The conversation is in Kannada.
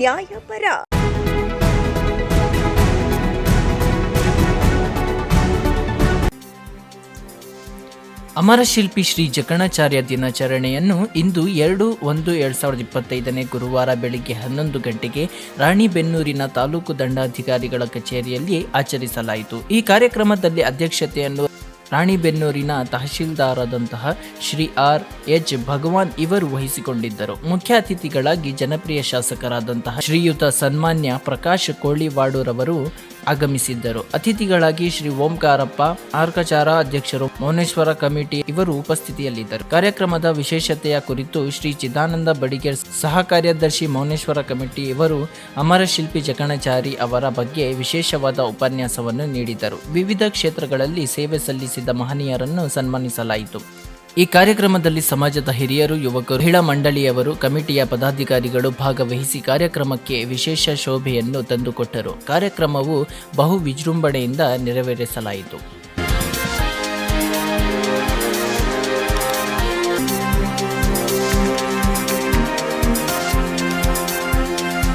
ನ್ಯಾಯಪರ. ಅಮರ ಶಿಲ್ಪಿ ಶ್ರೀ ಜಕಣಾಚಾರ್ಯ ದಿನಾಚರಣೆಯನ್ನು ಇಂದು ಎರಡು ಒಂದು ಎರಡ್ ಸಾವಿರದ ಇಪ್ಪತ್ತೈದನೇ ಗುರುವಾರ ಬೆಳಿಗ್ಗೆ ಹನ್ನೊಂದು ಗಂಟೆಗೆ ರಾಣಿಬೆನ್ನೂರಿನ ತಾಲೂಕು ದಂಡಾಧಿಕಾರಿಗಳ ಕಚೇರಿಯಲ್ಲಿ ಆಚರಿಸಲಾಯಿತು. ಈ ಕಾರ್ಯಕ್ರಮದಲ್ಲಿ ಅಧ್ಯಕ್ಷತೆಯನ್ನು ರಾಣಿಬೆನ್ನೂರಿನ ತಹಶೀಲ್ದಾರಾದಂತಹ ಶ್ರೀ ಆರ್ ಎಚ್ ಭಗವಾನ್ ಇವರು ವಹಿಸಿಕೊಂಡಿದ್ದರು. ಮುಖ್ಯ ಅತಿಥಿಗಳಾಗಿ ಜನಪ್ರಿಯ ಶಾಸಕರಾದಂತಹ ಶ್ರೀಯುತ ಸನ್ಮಾನ್ಯ ಪ್ರಕಾಶ್ ಕೋಳಿವಾಡುರವರು ಆಗಮಿಸಿದ್ದರು. ಅತಿಥಿಗಳಾಗಿ ಶ್ರೀ ಓಂಕಾರಪ್ಪ, ಆರ್ಕಚಾರ ಅಧ್ಯಕ್ಷರು, ಮೌನೇಶ್ವರ ಕಮಿಟಿ ಇವರು ಉಪಸ್ಥಿತಿಯಲ್ಲಿದ್ದರು. ಕಾರ್ಯಕ್ರಮದ ವಿಶೇಷತೆಯ ಕುರಿತು ಶ್ರೀ ಚಿದಾನಂದ ಬಡಿಗೇರ್ ಸಹ ಕಾರ್ಯದರ್ಶಿ ಮೌನೇಶ್ವರ ಕಮಿಟಿ ಇವರು ಅಮರ ಶಿಲ್ಪಿ ಜಕಣಚಾರಿ ಅವರ ಬಗ್ಗೆ ವಿಶೇಷವಾದ ಉಪನ್ಯಾಸವನ್ನು ನೀಡಿದರು. ವಿವಿಧ ಕ್ಷೇತ್ರಗಳಲ್ಲಿ ಸೇವೆ ಸಲ್ಲಿಸಿದ ಮಹನೀಯರನ್ನು ಸನ್ಮಾನಿಸಲಾಯಿತು. ಈ ಕಾರ್ಯಕ್ರಮದಲ್ಲಿ ಸಮಾಜದ ಹಿರಿಯರು, ಯುವಕರು, ಮಹಿಳಾ ಮಂಡಳಿಯವರು, ಕಮಿಟಿಯ ಪದಾಧಿಕಾರಿಗಳು ಭಾಗವಹಿಸಿ ಕಾರ್ಯಕ್ರಮಕ್ಕೆ ವಿಶೇಷ ಶೋಭೆಯನ್ನು ತಂದುಕೊಟ್ಟರು. ಕಾರ್ಯಕ್ರಮವು ಬಹು ವಿಜೃಂಭಣೆಯಿಂದ ನೆರವೇರಿಸಲಾಯಿತು.